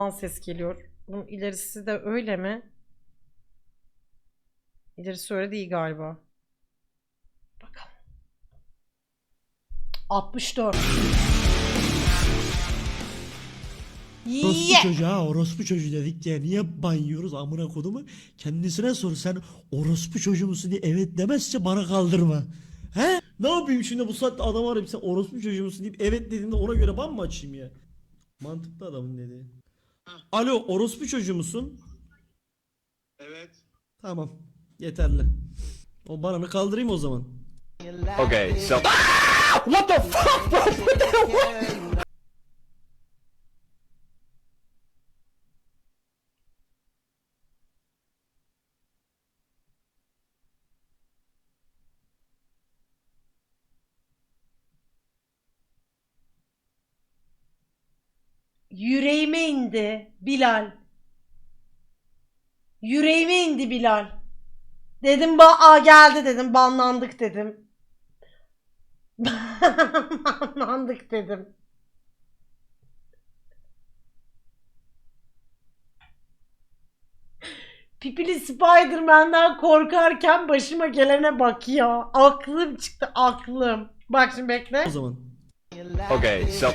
An ses geliyor. Bunun ilerisi de öyle mi? İlerisi öyle değil galiba. Bakalım. 64. Orospu Yeah! çocuğu ha orospu çocuğu dedik diye niye banyoyoruz amına kodumu? Kendisine sor sen orospu çocuğu musun diye evet demezse bana kaldırma. He? Ne yapayım şimdi bu saatte adam arayıp sen orospu çocuğu musun deyip evet dediğinde ona göre ban mı açayım ya? Mantıklı adamın dediği. Alo orospu çocuğu musun? Evet. Tamam yeterli. O bananı kaldırayım o zaman. Okay, so Yüreğime indi Bilal. Yüreğime indi Bilal. Dedim ba Aa, geldi dedim banlandık dedim. banlandık dedim. Pipili Spider-Man'den korkarken başıma gelene bak ya. Aklım çıktı aklım. Bak şimdi bekle. O zaman. okay, so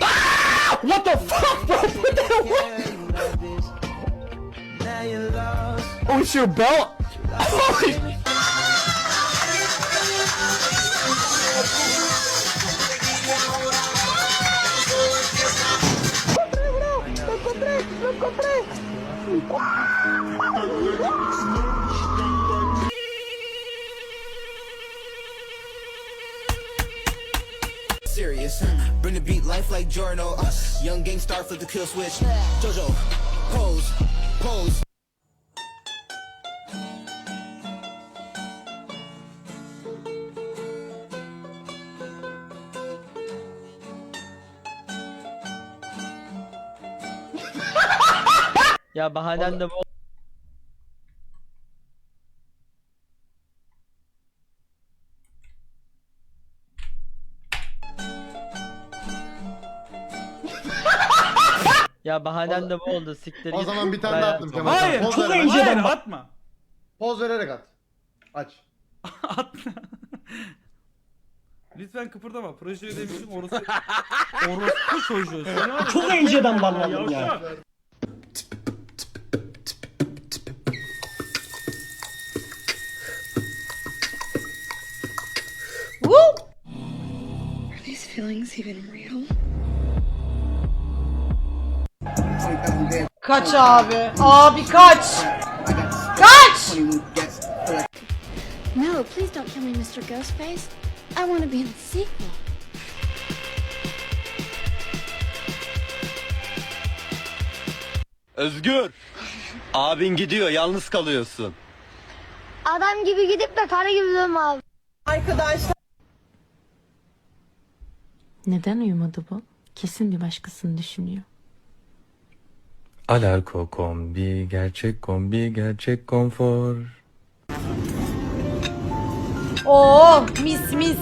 What the fuck, bro? What the hell? What? Oh, it's your belt? Holy. Lo encontré, bro. Lo encontré. Lo encontré. serious. Bring the beat life like Jorno. Uh, young gang star flip the kill switch. Jojo, pose, pose. Ya bahanen de bu. Ya bahanen de bu oldu siktir O git. zaman bir tane daha Bayağı- attım Kemal. Hayır, Poz çok vererek- inceden Hayır bak- atma. Poz vererek at. Aç. Atma. Lütfen kıpırdama. Proje ödemişim orası. Orospu çocuğu. Sen var ya- Çok inceden banladım ya. Woo! Are these feelings even real? Kaç abi? Abi kaç! Kaç! No, please don't kill me, Mr. Ghostface. I want to be in the sequel. Özgür. Abin gidiyor, yalnız kalıyorsun. Adam gibi gidip de karı gibi dönme abi. Neden uyumadı bu? Kesin bir başkasını düşünüyor. Alarko kombi, gerçek kombi, gerçek konfor. Oo mis mis.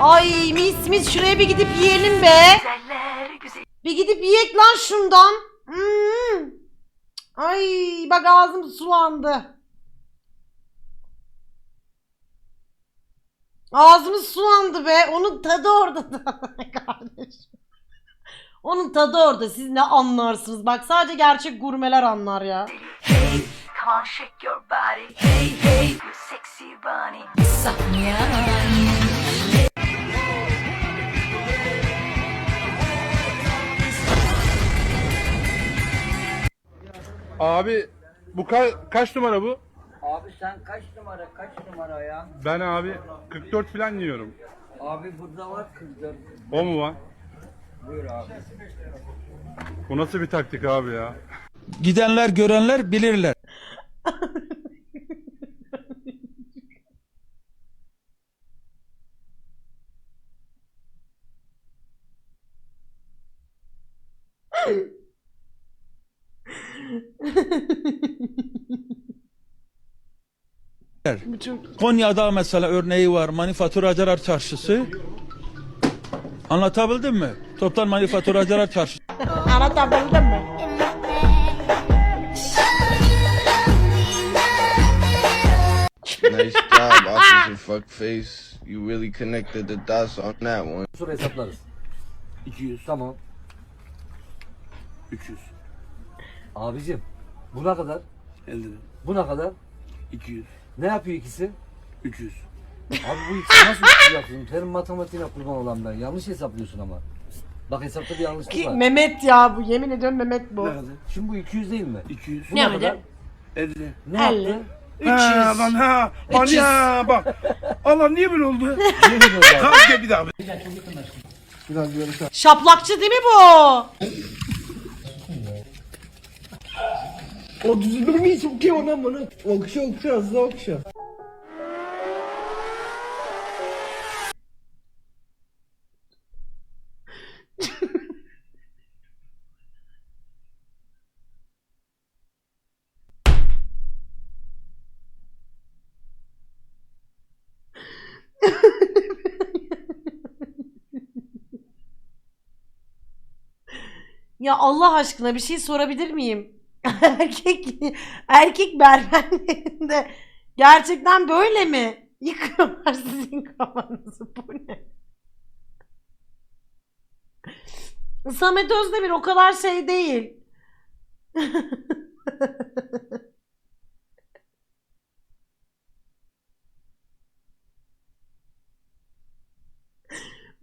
Ay mis mis şuraya bir gidip yiyelim be. Bir gidip yiyek lan şundan. Hmm. Ay bak ağzım sulandı. Ağzımız sulandı be. Onun tadı orada da kardeşim. Onun tadı orada. Siz ne anlarsınız? Bak sadece gerçek gurmeler anlar ya. Abi bu ka- kaç numara bu? Abi sen kaç numara kaç numara ya? Ben abi 44 falan yiyorum. Abi burada var 44. O mu var? Buyur abi. Bu nasıl bir taktik abi ya? Gidenler görenler bilirler. Çok Konya'da mesela örneği var manifaturacılar çarşısı. Anlatabildim mi? Toptan Manifaturacılar Çarşısı. Anlatabildim mi? nice job, officer fuckface. You really connected the dots on that one. Sonra hesaplarız. 200. Tamam. 300. Abicim buna kadar? 50 lira. Buna kadar? 200. Ne yapıyor ikisi? 300. Abi bu ikisi nasıl 300 yapıyorsun? Senin matematiğine kurban olan ben. Yanlış hesaplıyorsun ama. Bak hesapta bir yanlışlık Ki, var. Mehmet ya bu yemin ediyorum Mehmet bu. Şimdi bu 200 değil mi? 200. Bu Ne ne, kadar? 50. Ne 50. yaptı? 300. ha. 300. bak. Allah niye böyle oldu? Ne kadar? bir daha. Şaplakçı değil mi bu? O düzülmeyi çok iyi ona bunu. Okşa okşa hızlı okşa. Ya Allah aşkına bir şey sorabilir miyim? erkek erkek berberlerinde gerçekten böyle mi? Yıkıyorlar sizin kafanızı. Bu ne? Samet Özdemir o kadar şey değil.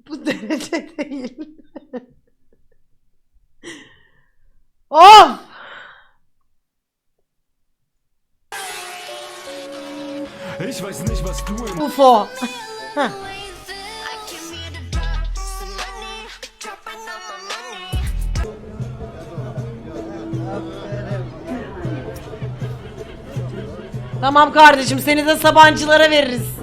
Bu derece değil. of! UFO. Tamam kardeşim seni de Sabancılara veririz.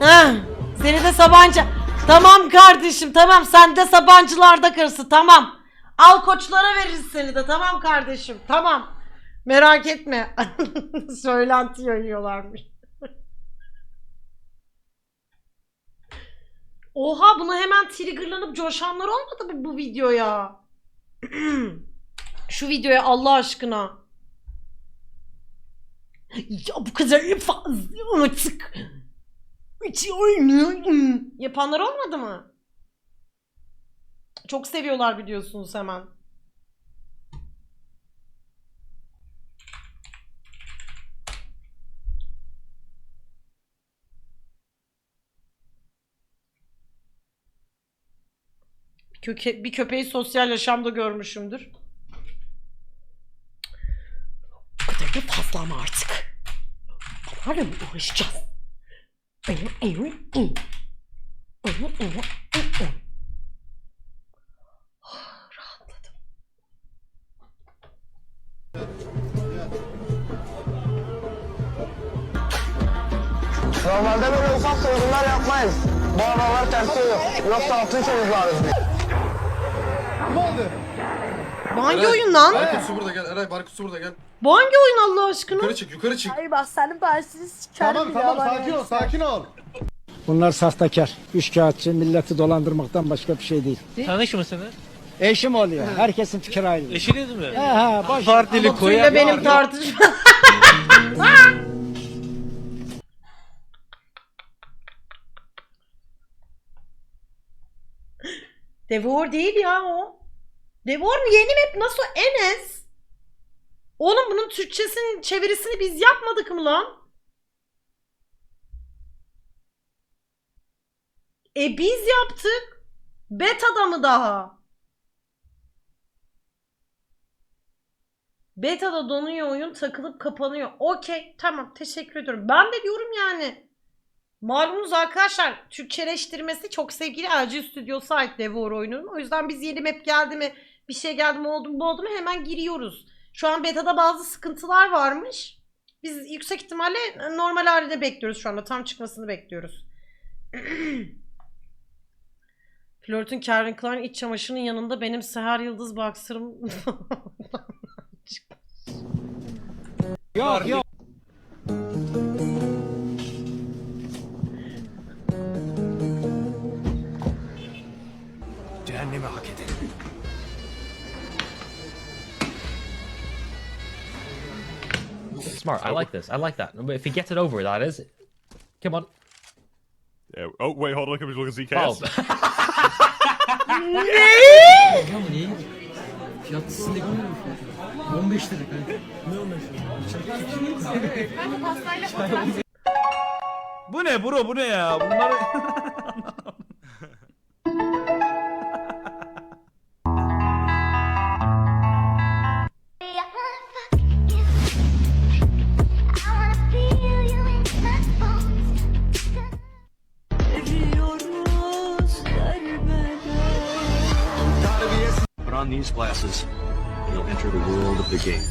Heh, seni de Sabancı... Tamam kardeşim tamam sen de Sabancılarda kırsın tamam. Al koçlara veririz seni de tamam kardeşim tamam. Merak etme. Söylenti yayıyorlarmış. Oha buna hemen triggerlanıp coşanlar olmadı mı bu videoya? Şu videoya Allah aşkına. Ya bu kadar fazla artık. Hiç oynuyor. Yapanlar olmadı mı? Çok seviyorlar biliyorsunuz hemen. Bir, köke, bir köpeği sosyal yaşamda görmüşümdür. Bu kadar da fazla ama artık. Bunlarla mı uğraşacağız? Rahatladım. Normalde böyle ufak soygunlar yapmayız. Bu aralar tersiyor. Yoksa altın çocuklarız biz. Ne oldu? Bu hangi oyun lan? Barkusu burada gel. Eray Barkusu burada gel. Bu hangi oyun Allah aşkına? çık yukarı çık. Ay bak senin başını sikerim Tamam tamam sakin ol sakin ol. Bunlar sahtekar, üçkağıtçı, milleti dolandırmaktan başka bir şey değil. Tanış mısınız? Eşim oluyor. Herkesin fikri aynı. Eşiniz mi? He he boş. Partili Batu'yla benim tartışma. Devor değil ya o. Devor mu? Yeni map nasıl Enes? Oğlum bunun Türkçesinin çevirisini biz yapmadık mı lan? E biz yaptık. Beta'da mı daha? Beta'da donuyor oyun takılıp kapanıyor. Okey tamam teşekkür ediyorum. Ben de diyorum yani. Malumunuz arkadaşlar Türkçeleştirmesi çok sevgili LG Stüdyosu ait Devor oyunun. O yüzden biz yeni map geldi mi bir şey geldi mi oldu mu oldu mu hemen giriyoruz. Şu an beta'da bazı sıkıntılar varmış. Biz yüksek ihtimalle normal halinde bekliyoruz şu anda. Tam çıkmasını bekliyoruz. Flörtün Calvin Klein iç çamaşırının yanında benim Seher Yıldız boxer'ım Yok yok. Smart. I oh. like this. I like that. If he gets it over, that is. Come on. Yeah. oh, wait, hold on, can we look at ZKS? Ya bu niye? Fiyat listesinde görmüyor musun? 15 lira kanka. Ne 15 lira? Bu ne bro bu ne ya? Bunlar these glasses. You'll enter the world of the game.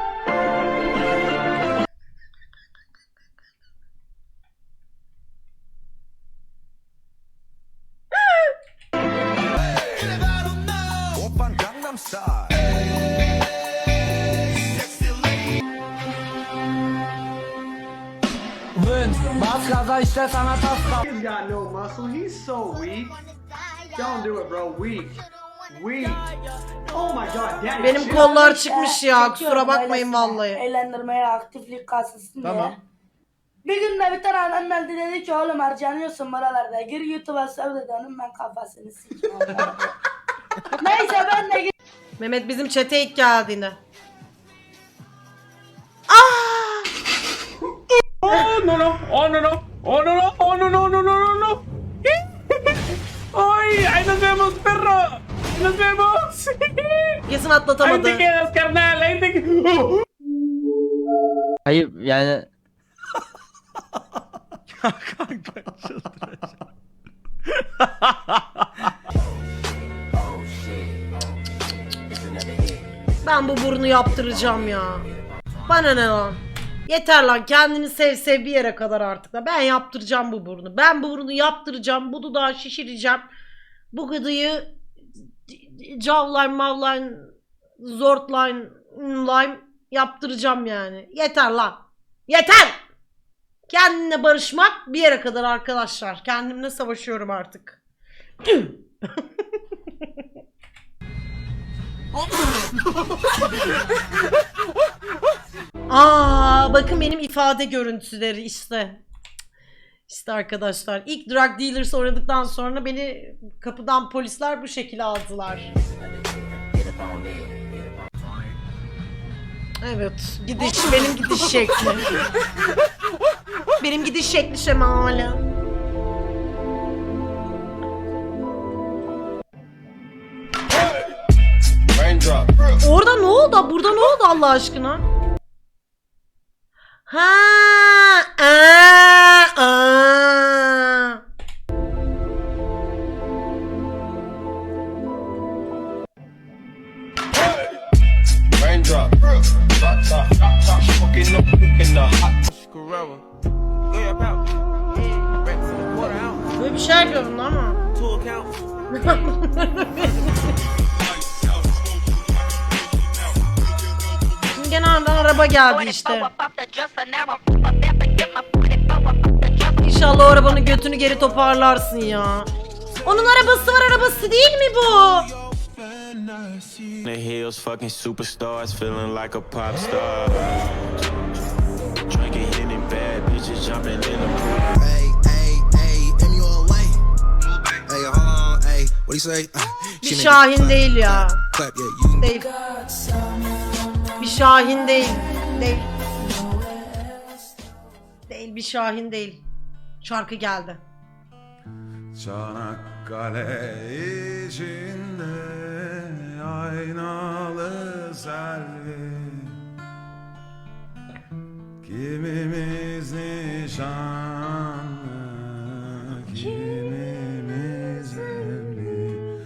İşte sana tas He's got no muscle. He's so weak. Don't do it, bro. Weak. Weak. Oh my god, daddy. Benim kollar çıkmış ya. Kusura bakmayın vallahi. Eğlendirmeye aktiflik kasılsın Tamam. diye. Bir gün de bir tane adam geldi dedi ki oğlum harcanıyorsun buralarda. Gir YouTube'a sev dedi onun ben kafasını sikeyim. Neyse ben de Mehmet bizim çete ilk geldiğinde. Aa! Oh no no! Oh no no! Oh no no! Oh no no no no no no! ¡Ay! ¡Ahí nos vemos, perro! ¡Nos vemos! Kesin ¡Ahí atlatamadı. te quedas, carnal! ¡Ahí te quedas! Hayır yani Ben bu burnu yaptıracağım ya. Bana ne lan? Yeter lan kendini sev sev bir yere kadar artık da. Ben yaptıracağım bu burnu. Ben bu burnu yaptıracağım. Bu dudağı şişireceğim. Bu gıdıyı cavline mavline zortline lime yaptıracağım yani. Yeter lan. Yeter. Kendine barışmak bir yere kadar arkadaşlar. Kendimle savaşıyorum artık. Aa, bakın benim ifade görüntüleri işte. İşte arkadaşlar ilk drug dealers oynadıktan sonra beni kapıdan polisler bu şekilde aldılar. Evet, gidiş benim gidiş şekli. benim gidiş şekli şemali. Orada ne oldu? Burada ne oldu Allah aşkına? Ha, Aradan araba geldi işte. İnşallah o arabanın götünü geri toparlarsın ya. Onun arabası var arabası değil mi bu? The hills, fucking superstars, feeling like a pop star. Drinking Henny, bad bitches jumping in the pool. Hey, hey, hey, in your way. Hey, hold on, hey, what do you say? Bir Şahin değil ya. Clap, Şahin değil. Değil. Değil bir Şahin değil. Şarkı geldi. Çanakkale içinde aynalı selvi Kimimiz nişanlı, kimimiz evli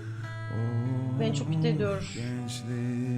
Beni çok kötü ediyor. Gençliğime